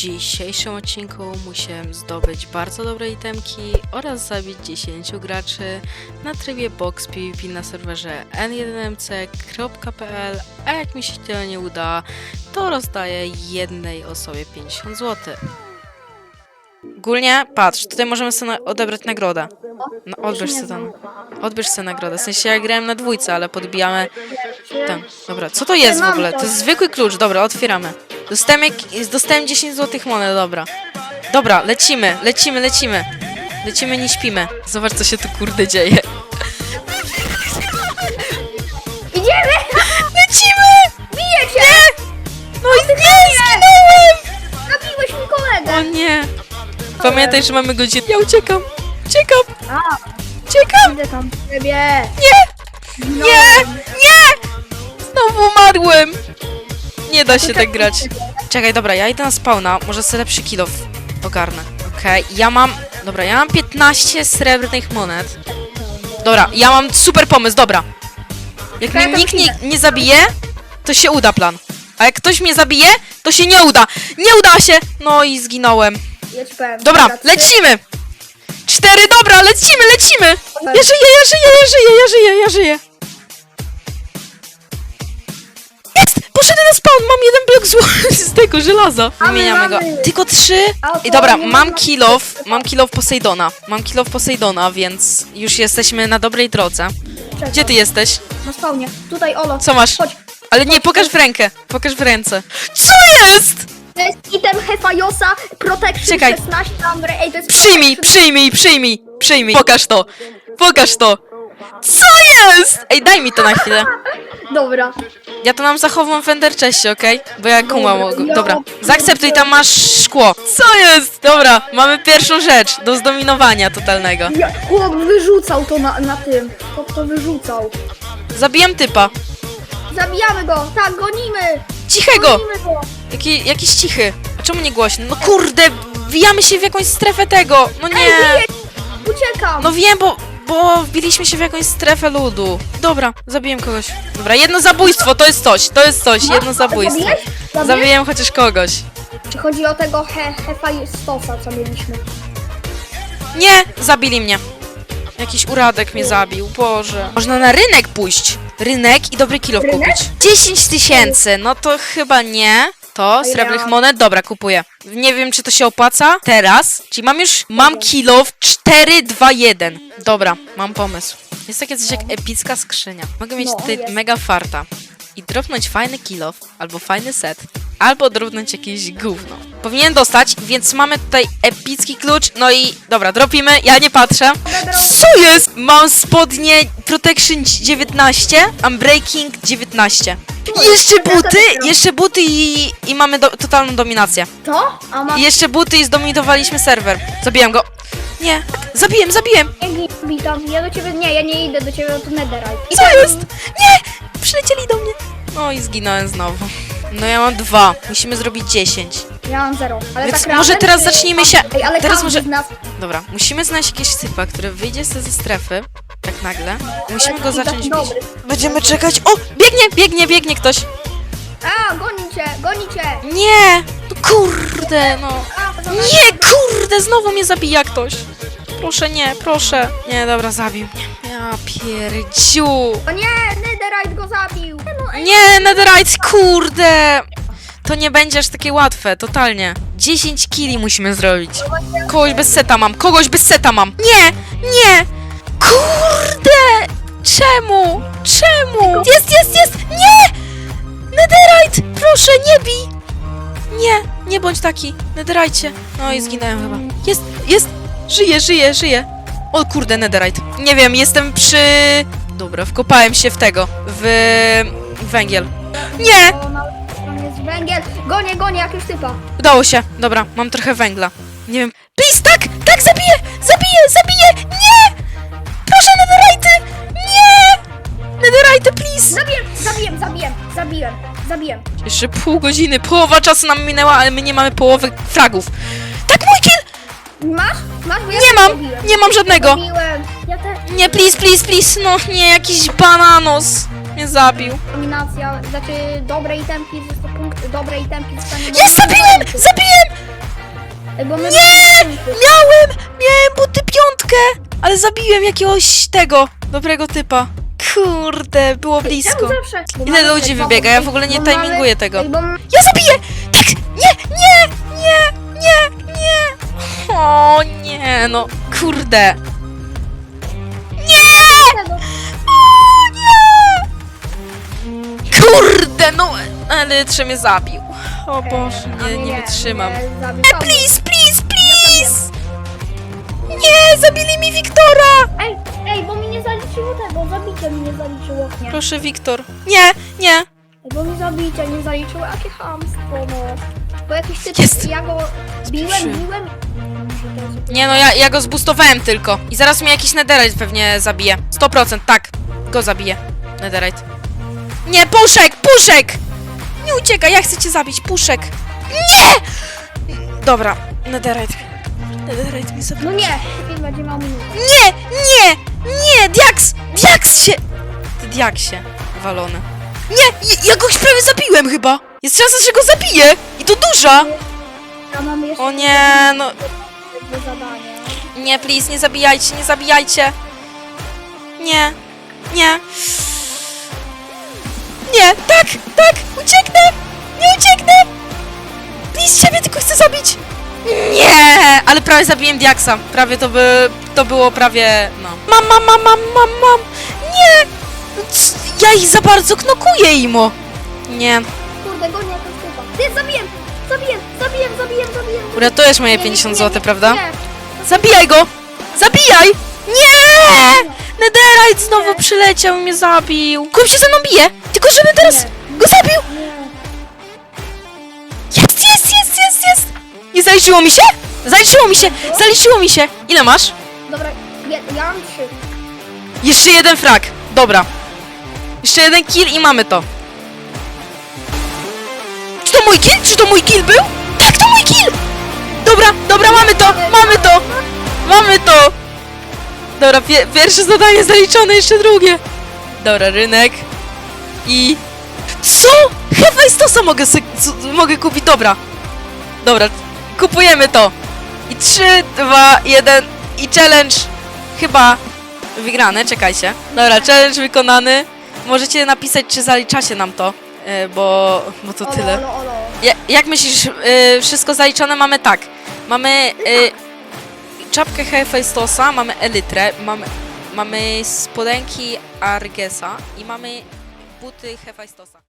dzisiejszym odcinku musiałem zdobyć bardzo dobre itemki oraz zabić 10 graczy na trybie box PvP na serwerze n1mc.pl, a jak mi się to nie uda, to rozdaję jednej osobie 50 zł. Ogólnie, patrz, tutaj możemy sobie odebrać nagrodę. No, odbierz sobie tam. Odbierz sobie nagrodę. W sensie ja grałem na dwójce, ale podbijamy ten. Dobra, co to jest w ogóle? To jest zwykły klucz, dobra, otwieramy. Dostałem, jak, dostałem 10 złotych monet, dobra. Dobra, lecimy, lecimy, lecimy. Lecimy, nie śpimy. Zobacz, co się tu kurde dzieje. Idziemy! Lecimy! Biję cię! No i nie, zginąłem! Zabiłeś mi O kolegę! nie. Pamiętaj, że mamy godzinę. Ja uciekam, uciekam, A, uciekam. idę tam ciebie! Nie, No. nie, nie! Znowu umarłem. Nie da się tak grać. Czekaj, dobra, ja idę na spawna, może sobie lepszy kill off ogarnę. Okej, ja mam... Dobra, ja mam 15 srebrnych monet. Dobra, ja mam super pomysł, dobra. Jak mnie nikt nie, nie zabije, to się uda plan. A jak ktoś mnie zabije, to się nie uda. Nie uda się! No i zginąłem. Dobra, lecimy! Cztery, dobra, lecimy, lecimy! Ja żyję, ja żyję, ja żyję, ja żyję, ja żyję. Poszedłem na spawn, mam jeden blok zł z tego żelaza. Mamy, Wymieniamy go. mamy. Tylko trzy. A I to dobra, nie mam ma- kill off, mam kill off Poseidona. Mam kill off Poseidona, więc już jesteśmy na dobrej drodze. Czekaj, Gdzie ty jesteś? Na spawnie. Tutaj, Olo. Co masz? Chodź. Ale nie, pokaż w rękę. Pokaż w ręce. Co jest? To jest item Hefajosa, Protection Czekaj. 16, Ambre. Ej, to jest... Przyjmij, przyjmij, przyjmij, przyjmij. Pokaż to. Pokaż to. Co jest? Ej, daj mi to na chwilę. Dobra. Ja to nam zachowam w Enderchestie, okej? Bo ja kumam. Dobra. Dobra, zaakceptuj, tam masz szkło. Co jest? Dobra, mamy pierwszą rzecz do zdominowania totalnego. Ja, chłop wyrzucał to na, na tym. Chłop to wyrzucał. Zabijam typa. Zabijamy go! Tak, gonimy! Cichego! Gonimy go! Jaki, jakiś cichy. A czemu nie głośny? No kurde, wbijamy się w jakąś strefę tego. No nie. Uciekam! No wiem, bo, bo wbiliśmy się w jakąś strefę ludu. Dobra, zabiłem kogoś. Dobra, jedno zabójstwo, to jest coś, to jest coś, jedno zabójstwo. Zabiłeś? Zabiłeś? Zabiłem chociaż kogoś. Czy chodzi o tego he, Hefajosa, co mieliśmy? Nie, zabili mnie. Jakiś uradek mnie zabił, Boże. Można na rynek pójść. Rynek i dobry kilo Rynek? kupić. 10 tysięcy, no to chyba nie. To, srebrnych monet, dobra, kupuję. Nie wiem, czy to się opłaca. Teraz, czyli mam już, mam kilo w 4, 2, 1. Dobra, mam pomysł. Jest takie coś jak epicka skrzynia. Mogę mieć No, tutaj jest. mega farta. I dropnąć fajny kill albo fajny set, albo dropnąć jakieś gówno. Powinien dostać, więc mamy tutaj epicki klucz, no i dobra, dropimy, ja nie patrzę. Co jest? Mam spodnie Protection 19, Unbreaking 19. Jeszcze buty, jeszcze buty i, i mamy do, totalną dominację. To? A ma... Jeszcze buty i zdominowaliśmy serwer. Zabiłem go. Nie, zabiłem, zabiłem. Nie bij tam, ja do ciebie... Nie, ja nie idę do ciebie, to netherite. Co jest? Nie! Przylecieli do mnie. No i zginąłem znowu. No ja mam dwa. Musimy zrobić 10. Ja mam zero. Ale Więc tak może teraz czy- zacznijmy się- Ej, ale teraz może- nas... Dobra, musimy znaleźć jakiegoś sypa, który wyjdzie sobie ze strefy. Tak nagle. Musimy go zacząć bić. dobry. Będziemy czekać. O! Biegnie, biegnie, biegnie ktoś. A, goni cię, goni cię! Nie! No kurde, no. A, to Nie, kurde, znowu mnie zabija ktoś. Proszę, nie, proszę. Nie, dobra, zabił mnie. Ja pierdziu. O nie, netherite go zabił! Nie, netherite, kurde! To nie będzie aż takie łatwe, totalnie. 10 kili musimy zrobić. Kogoś bez seta mam, kogoś bez seta mam. Nie, nie! Kurde! Czemu? Czemu? Jest, jest, jest! Nie! Netherite! Proszę, nie bij! Nie, nie bądź taki. Netherite. No i zginąłem chyba. Jest, jest! Żyję, żyję, żyję. O kurde, netherite. Nie wiem, jestem przy... Dobra, wkopałem się w tego, w węgiel. Nie! O, na tam jest węgiel. Gonię, gonię jakiegoś typa. Udało się. Dobra, mam trochę węgla. Nie wiem. Please, tak! Tak, zabiję! Zabiję! Zabiję! Nie! Proszę, netherite! Nie! Netherite, please! Zabiłem, zabiłem, zabiłem, zabiłem, zabiłem. Jeszcze pół godziny, połowa czasu nam minęła, ale my nie mamy połowy fragów. Tak, mój kill! Masz? Masz? Bo ja Nie też mam! zabiłem. Nie mam żadnego! Zabiłem. Ja też. Nie, please, please, please! No nie, jakiś bananos mnie zabił. Dominacja, znaczy dobre itemki, jest to punkt, dobre itemki. Jest, zabiłem! Zabiłem! Bo my Nie! Miałem! Miałem buty piątkę! Ale zabiłem jakiegoś tego, dobrego typa. Kurde, było blisko. Ile ludzi wybiega? Ja w ogóle nie timinguję tego. Ja zabiję! Tak! Nie! Nie! Nie! Nie! Nie! O nie, no kurde. Kurde, no Elytrze mnie zabił. O Boże, nie, nie wytrzymam. zabił. Please, please, please! Nie, zabili mi Wiktora! Ej, ej, bo mi nie zaliczyło tego, zabicie mi nie zaliczyło. Nie. Proszę, Wiktor. Nie, nie. Bo mi zabicie nie zaliczyło, jakie chamstwo, no. Bo jakiś typ, Jest. ja go biłem, biłem. Nie no, ja, ja go zbustowałem tylko. I zaraz mnie jakiś netherite pewnie zabije. 100%, tak. Go zabije. Netherite. Nie, puszek, puszek! Nie uciekaj, ja chcę cię zabić, puszek. Nie! Dobra, netherite. Netherite mi zabił. No nie, film będzie miał minutę. Nie, nie, nie, Diaks! Diaks się... Diaksie, walony. Nie, ja, go prawie zabiłem chyba. Jest szansa, że go zabiję. I to duża. Jeszcze O nie, no... zadanie. Nie, please, nie zabijajcie, nie zabijajcie. Nie, nie. Nie, tak, tak, ucieknę! Nie ucieknę! Please, ciebie tylko chcę zabić! Nie! Ale prawie zabiłem Diaksa. Prawie to by... to było prawie... no. Mam, mam, mam, mam, mam, mam! Nie! C- Ja ich za bardzo knokuję, Imo! Nie. Kurde, gonię jakąś typa. Ty, zabiję! Zabiję, zabiję, zabiję, zabiję. Uratujesz moje Nie, nie, 50 nie, zł, nie, prawda? Nie. Zabijaj go! Zabijaj! Nie! Netherite znowu przyleciał i mnie zabił. Kup się ze mną bije! Tylko żebym teraz go zabił! Jest, jest, jest, jest, jest! Nie zaliczyło mi się? Zaliczyło mi się! Zaliczyło mi się! Ile masz? Dobra, ja, ja mam trzy. Jeszcze jeden frag. Dobra. Jeszcze jeden kill i mamy to. Czy to mój kill? Czy to mój kill był? Tak, to mój kill! Dobra, dobra, mamy to! Mamy to! Mamy to! Dobra, pie pierwsze zadanie zaliczone, jeszcze drugie. Dobra, rynek. I... Co? Hefajstosa mogę, mogę kupić, dobra. Dobra, kupujemy to. I 3, 2, 1 i challenge chyba wygrane, czekajcie. Dobra, challenge wykonany. Możecie napisać, czy zaliczacie nam to, e, bo, bo to Olo, tyle. Olo, olo. Ja, jak myślisz, y, wszystko zaliczone mamy tak. Mamy y, czapkę Hefestosa, mamy elytrę, mamy, mamy spodenki Argesa i mamy buty Hefestosa.